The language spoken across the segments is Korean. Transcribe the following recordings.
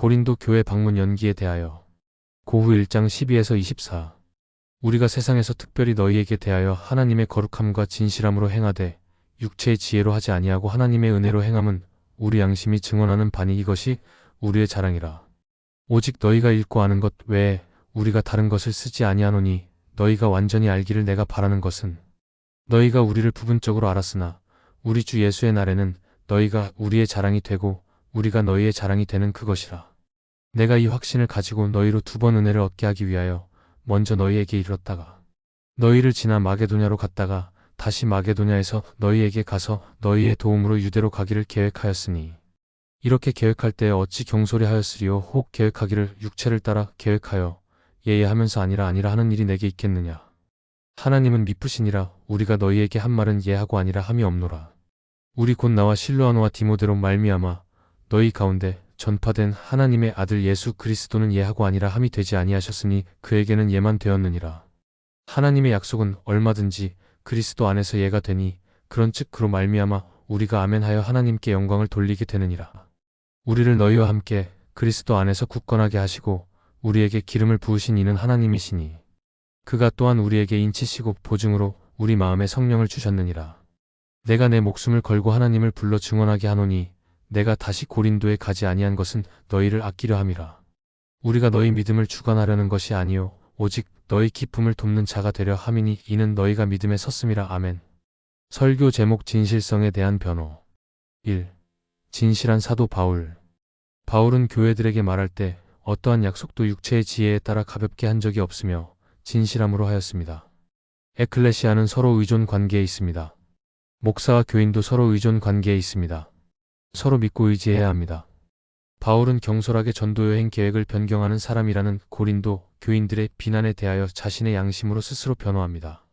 고린도 교회 방문 연기에 대하여 고후 1장 12에서 24 우리가 세상에서 특별히 너희에게 대하여 하나님의 거룩함과 진실함으로 행하되 육체의 지혜로 하지 아니하고 하나님의 은혜로 행함은 우리 양심이 증언하는 바니 이것이 우리의 자랑이라. 오직 너희가 읽고 아는 것 외에 우리가 다른 것을 쓰지 아니하노니 너희가 완전히 알기를 내가 바라는 것은 너희가 우리를 부분적으로 알았으나 우리 주 예수의 날에는 너희가 우리의 자랑이 되고 우리가 너희의 자랑이 되는 그것이라. 내가 이 확신을 가지고 너희로 두 번 은혜를 얻게 하기 위하여 먼저 너희에게 이르렀다가 너희를 지나 마게도냐로 갔다가 다시 마게도냐에서 너희에게 가서 너희의 도움으로 유대로 가기를 계획하였으니 이렇게 계획할 때에 어찌 경솔히 하였으리요? 혹 계획하기를 육체를 따라 계획하여 예예하면서 아니라 아니라 하는 일이 내게 있겠느냐? 하나님은 미쁘시니라 우리가 너희에게 한 말은 예하고 아니라 함이 없노라. 우리 곧 나와 실로아노와 디모데로 말미암아 너희 가운데 전파된 하나님의 아들 예수 그리스도는 예하고 아니라 함이 되지 아니하셨으니 그에게는 예만 되었느니라. 하나님의 약속은 얼마든지 그리스도 안에서 예가 되니 그런 즉 그로 말미암아 우리가 아멘하여 하나님께 영광을 돌리게 되느니라. 우리를 너희와 함께 그리스도 안에서 굳건하게 하시고 우리에게 기름을 부으신 이는 하나님이시니 그가 또한 우리에게 인치시고 보증으로 우리 마음에 성령을 주셨느니라. 내가 내 목숨을 걸고 하나님을 불러 증언하게 하노니 내가 다시 고린도에 가지 아니한 것은 너희를 아끼려 함이라 우리가 너희 믿음을 주관하려는 것이 아니요 오직 너희 기쁨을 돕는 자가 되려 함이니 이는 너희가 믿음에 섰음이라 아멘 설교 제목 진실성에 대한 변호 1. 진실한 사도 바울 바울은 교회들에게 말할 때 어떠한 약속도 육체의 지혜에 따라 가볍게 한 적이 없으며 진실함으로 하였습니다. 에클레시아는 서로 의존 관계에 있습니다. 목사와 교인도 서로 의존 관계에 있습니다. 서로 믿고 의지해야 합니다. 바울은 경솔하게 전도 여행 계획을 변경하는 사람이라는 고린도 교인들의 비난에 대하여 자신의 양심으로 스스로 변호합니다.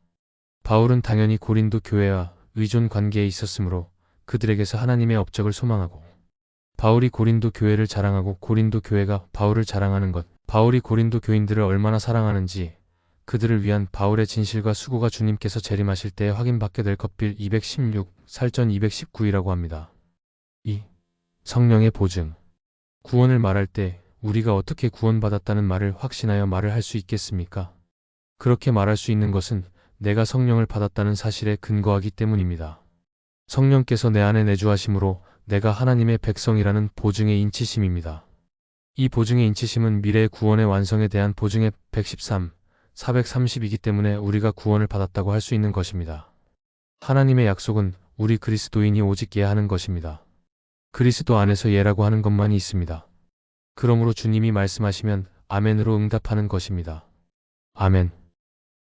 바울은 당연히 고린도 교회와 의존 관계에 있었으므로 그들에게서 하나님의 업적을 소망하고 바울이 고린도 교회를 자랑하고 고린도 교회가 바울을 자랑하는 것 바울이 고린도 교인들을 얼마나 사랑하는지 그들을 위한 바울의 진실과 수고가 주님께서 재림하실 때에 확인받게 될 것빌 216 살전 219이라고 합니다. 2. 성령의 보증 구원을 말할 때 우리가 어떻게 구원받았다는 말을 확신하여 말을 할 수 있겠습니까? 그렇게 말할 수 있는 것은 내가 성령을 받았다는 사실에 근거하기 때문입니다. 성령께서 내 안에 내주하심으로 내가 하나님의 백성이라는 보증의 인치심입니다. 이 보증의 인치심은 미래의 구원의 완성에 대한 보증의 113, 430이기 때문에 우리가 구원을 받았다고 할 수 있는 것입니다. 하나님의 약속은 우리 그리스도인이 오직 예하는 것입니다. 그리스도 안에서 예라고 하는 것만이 있습니다. 그러므로 주님이 말씀하시면 아멘으로 응답하는 것입니다. 아멘.